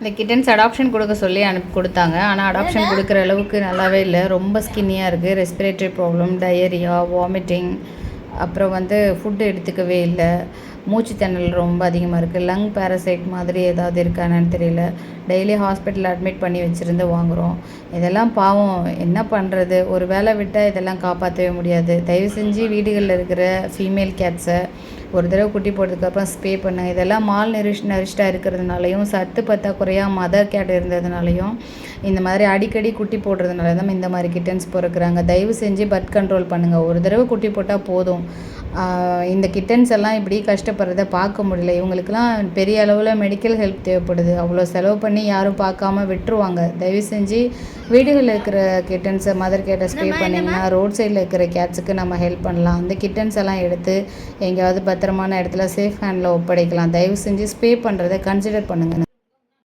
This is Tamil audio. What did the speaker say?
இந்த கிட்டன்ஸ் அடாப்ஷன் கொடுக்க சொல்லி அனுப்பி கொடுத்தாங்க. ஆனால் அடாப்ஷன் கொடுக்குற அளவுக்கு நல்லாவே இல்லை. ரொம்ப ஸ்கின்னியாக இருக்குது ரெஸ்பிரேட்டரி ப்ராப்ளம் டயரியா வாமிட்டிங் அப்புறம் வந்து ஃபுட்டு எடுத்துக்கவே இல்லை. மூச்சு ரொம்ப அதிகமாக இருக்குது லங் பேரசைட் மாதிரி ஏதாவது இருக்கானான்னு தெரியல. டெய்லி ஹாஸ்பிட்டலில் அட்மிட் பண்ணி வச்சுருந்து வாங்குகிறோம் இதெல்லாம் பாவம். என்ன பண்ணுறது ஒரு வேலை விட்டால் இதெல்லாம் காப்பாற்றவே முடியாது. தயவு செஞ்சு வீடுகளில் இருக்கிற ஃபீமேல் கேட்ஸை ஒரு தடவை குட்டி போட்டதுக்கப்புறம் ஸ்பே பண்ணுங்கள் இதெல்லாம் மால் நரிஷ் நரிஷ்டாக இருக்கிறதுனாலையும் சத்து பற்றாக்குறையாக மதர் கேட் இருந்ததுனாலையும் இந்த மாதிரி அடிக்கடி குட்டி போடுறதுனால தான் இந்த மாதிரி கிட்டன்ஸ் பிறக்கிறாங்க. தயவு செஞ்சு பர்த் கண்ட்ரோல் பண்ணுங்கள் ஒரு தடவை குட்டி போட்டால் போதும். இந்த கிட்டன்ஸ் எல்லாம் இப்படி கஷ்டப்படுறத பார்க்க முடியல. இவங்களுக்குலாம் பெரிய அளவில் மெடிக்கல் ஹெல்ப் தேவைப்படுது. அவ்வளோ செலவு பண்ணி யாரும் பார்க்காம விட்டுருவாங்க. தயவு செஞ்சு வீடுகளில் இருக்கிற கிட்டன்ஸை மதர் கேட்டை ஸ்ப்ரே பண்ணிங்கன்னா ரோட் சைடில் இருக்கிற கேட்ஸுக்கு நம்ம ஹெல்ப் பண்ணலாம். அந்த கிட்டன்ஸ் எல்லாம் எடுத்து எங்கேயாவது பத்திரமான இடத்துல சேஃப் ஹேண்டில் ஒப்படைக்கலாம். தயவு செஞ்சு ஸ்ப்ரே பண்ணுறதை கன்சிடர் பண்ணுங்கள்